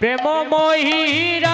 প্রেম মহিরাই